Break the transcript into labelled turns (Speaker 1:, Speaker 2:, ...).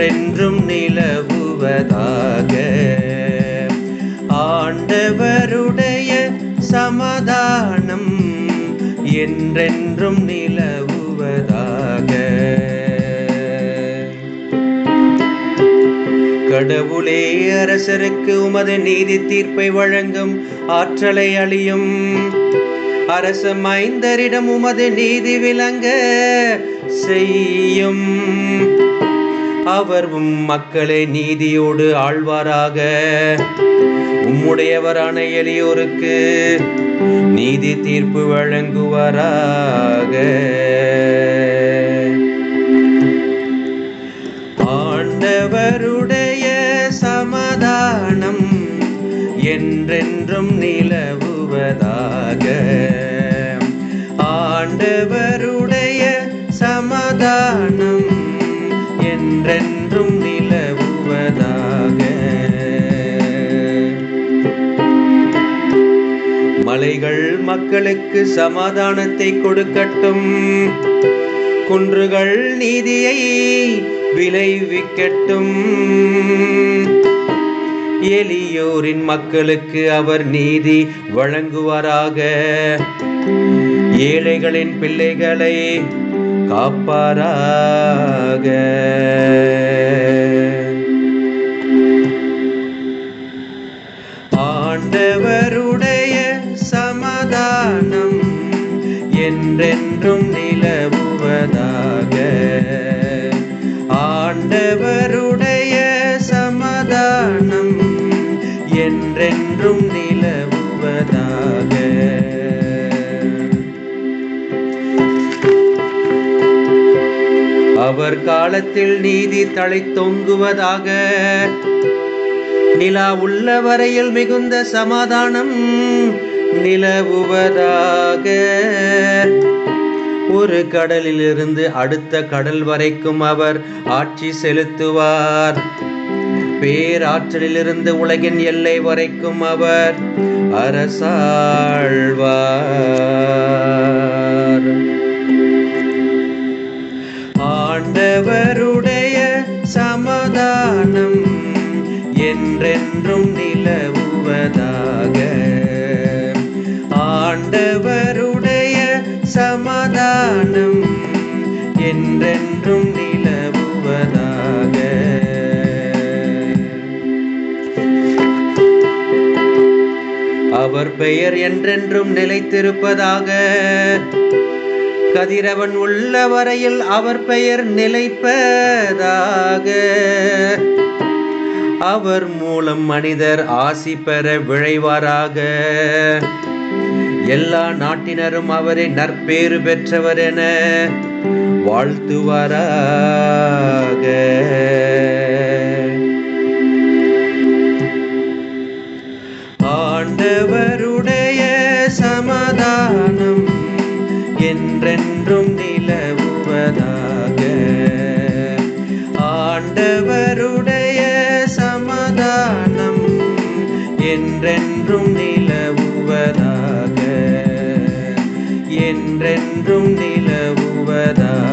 Speaker 1: என்றென்றும் நிலவுவதாக. ஆண்டவருடைய சமாதானம் என்றென்றும் நிலவுவதாக. கடவுளே அரசருக்கு உமது நீதி தீர்ப்பை வழங்கும் ஆற்றலை அழியும். அரச மைந்தரிடம் உமது நீதி விளங்க செய்யும். அவர் உம் மக்களை நீதியோடு ஆழ்வாராக. உம்முடையவரான எளியோருக்கு நீதி தீர்ப்பு வழங்குவாராக. ஆண்டவருடைய சமாதானம் என்றென்றும் நிலவுவதாக. ஆண்டவர் மக்களுக்கு சமாதானத்தை கொடுக்கட்டும். குன்றுகள் நீதியை விளைவிக்கட்டும். எளியோரின் மக்களுக்கு அவர் நீதி வழங்குவாராக. ஏழைகளின் பிள்ளைகளை காப்பாராக. ஆண்டவருடன் என்றென்றும் நிலவுவதாக. ஆண்டவருடைய சமாதானம் என்றென்றும் நிலவுவதாக. அவர் காலத்தில் நீதி தழைத்தொங்குவதாக நிலா உள்ள வரையில் மிகுந்த சமாதானம் நிலவுவதாக. ஒரு கடலிலிருந்து அடுத்த கடல் வரைக்கும் அவர் ஆட்சி செலுத்துவார். பேராற்றலிலிருந்து உலகின் எல்லை வரைக்கும் அவர் அரசாழ்வார். ஆண்டவருடைய சமாதானம் என்றென்றும் நிலவுவதா நிலவுவதாக. அவர் பெயர் என்றென்றும் நிலைத்திருப்பதாக. கதிரவன் உள்ள வரையில் அவர் பெயர் நிலைப்பதாக. அவர் மூலம் மனிதர் ஆசி பெற விழைவாராக. எல்லா நாட்டினரும் அவரை நற்பேறு பெற்றவர் என வாழ்த்துவாராக. ஆண்டவருடைய சமாதானம் என்றென்றும் நிலவுவதாக. ஆண்டவருடைய சமாதானம் என்றென்றும் என்றென்றும் நிலவுவதா?